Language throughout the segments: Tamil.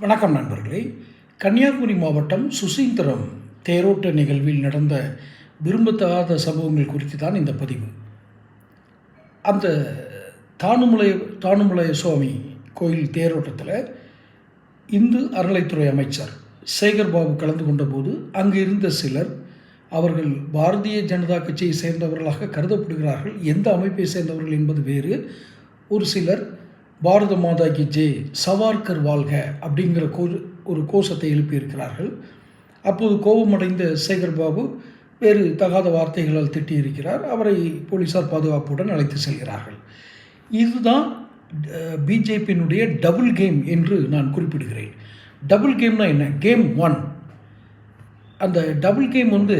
வணக்கம் நண்பர்களே. கன்னியாகுமரி மாவட்டம் சுசீந்திரம் தேரோட்ட நிகழ்வில் நடந்த விரும்பத்தகாத சம்பவங்கள் குறித்து தான் இந்த பதிவு. அந்த தானுமலை தானுமலை சுவாமி கோயில் தேரோட்டத்தில் இந்து அறநிலைத்துறை அமைச்சர் சேகர் பாபு கலந்து கொண்டபோது அங்கு இருந்த சிலர் அவர்கள் பாரதிய ஜனதா கட்சியை சேர்ந்தவர்களாக கருதப்படுகிறார்கள். எந்த அமைப்பை சேர்ந்தவர்கள் என்பது வேறு. ஒரு சிலர் பாரத மாதா கி ஜே சவார்கர் வாழ்க அப்படிங்கிற கோ ஒரு கோஷத்தை எழுப்பியிருக்கிறார்கள். அப்போது கோபமடைந்த சேகர் பாபு வேறு தகாத வார்த்தைகளால் திட்டியிருக்கிறார். அவரை போலீசார் பாதுகாப்புடன் அழைத்து செல்கிறார்கள். இதுதான் பிஜேபியினுடைய டபுள் கேம் என்று நான் குறிப்பிடுகிறேன். டபுள் கேம்னா என்ன? Game one. அந்த டபுள் கேம் வந்து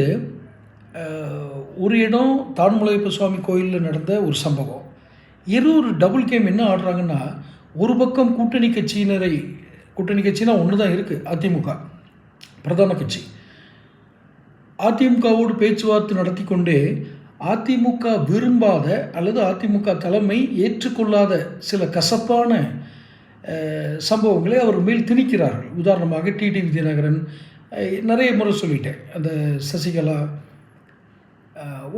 ஒரு இடம் தான்முலையப்ப சுவாமி கோயிலில் நடந்த ஒரு சம்பவம். இரு ஒரு டபுள் கேம் என்ன ஆடுறாங்கன்னா ஒரு பக்கம் கூட்டணி கட்சியினரை கூட்டணி கட்சினா ஒன்று தான் இருக்குது அதிமுக. பிரதான கட்சி. அதிமுகவோடு பேச்சுவார்த்தை நடத்தி கொண்டே அதிமுக விரும்பாத அல்லது அதிமுக தலைமை ஏற்றுக்கொள்ளாத சில கசப்பான சம்பவங்களை அவர் மேல் திணிக்கிறார்கள். உதாரணமாக டிடி விஜயநகரன் நிறைய முறை சொல்லிட்டேன். அந்த சசிகலா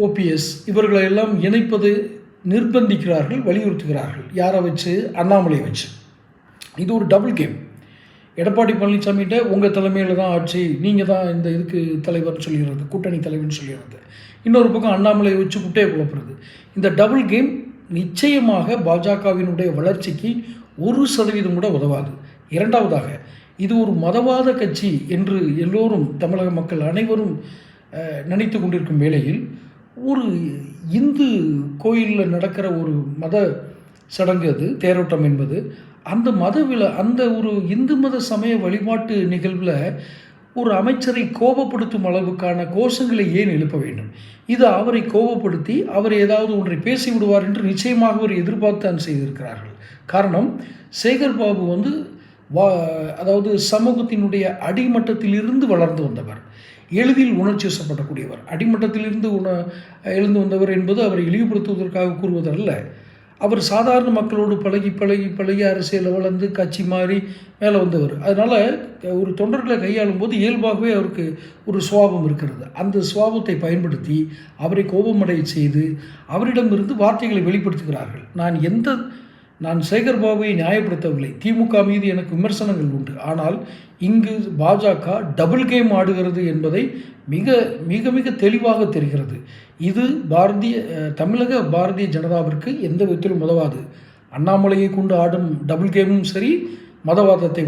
ஓபிஎஸ் இவர்களை எல்லாம் இணைப்பது நிர்பந்திக்கிறார்கள் வலியுறுத்துகிறார்கள். யாரை வச்சு? அண்ணாமலையை வச்சு. இது ஒரு டபுள் கேம் எடப்பாடி பழனிசாமிகிட்ட உங்கள் தலைமையில் தான் ஆட்சி நீங்கள் தான் இந்த இதுக்கு தலைவர்னு சொல்லிடுறது கூட்டணி தலைவர்னு சொல்லிடுறது. இன்னொரு பக்கம் அண்ணாமலையை வச்சு குட்டையை குழப்புறது. இந்த டபுள் கேம் நிச்சயமாக பாஜகவினுடைய வளர்ச்சிக்கு ஒரு சதவீதம் கூட உதவாது. இரண்டாவதாக இது ஒரு மதவாத கட்சி என்று எல்லோரும் தமிழக மக்கள் அனைவரும் நினைத்து கொண்டிருக்கும் வேளையில் ஒரு இந்து கோயிலில் நடக்கிற ஒரு மத சடங்கு அது தேரோட்டம் என்பது. அந்த மத விழா அந்த ஒரு இந்து மத சமய வழிபாட்டு நிகழ்வில் ஒரு அமைச்சரை கோபப்படுத்தும் அளவுக்கான கோஷங்களை ஏன் எழுப்ப வேண்டும்? இது அவரை கோபப்படுத்தி அவர் ஏதாவது ஒன்றை பேசி விடுவார் என்று நிச்சயமாக அவர் எதிர்பார்த்தான் செய்திருக்கிறார்கள். காரணம் சேகர் பாபு வந்து வா அதாவது சமூகத்தினுடைய அடிமட்டத்திலிருந்து வளர்ந்து வந்தவர். எளிதில் உணர்ச்சி வசப்படக்கூடியவர். அடிமட்டத்திலிருந்து உண எழுந்து வந்தவர் என்பது அவரை இழிவுபடுத்துவதற்காக கூறுவதல்ல. அவர் சாதாரண மக்களோடு பழகி பழகி பழகி அரசியலில் வளர்ந்து கட்சி மாறி மேலே வந்தவர். அதனால் ஒரு தொண்டர்களை கையாளும் போது இயல்பாகவே அவருக்கு ஒரு சுவாபம் இருக்கிறது. அந்த சுவாபத்தை பயன்படுத்தி அவரை கோபமடைய செய்து அவரிடமிருந்து வார்த்தைகளை வெளிப்படுத்துகிறார்கள். நான் எந்த நான் சேகர் பாபுவை நியாயப்படுத்தவில்லை. திமுக மீது எனக்கு விமர்சனங்கள் உண்டு. ஆனால் இங்கு பாஜக டபுள் கேம் ஆடுகிறது என்பதை மிக மிக மிக தெளிவாக தெரிகிறது. இது பாரதிய தமிழக பாரதிய ஜனதாவிற்கு எந்த விதத்திலும் உதவாது. அண்ணாமலையை கொண்டு ஆடும் டபுள் கேமும் சரி மதவாதத்தை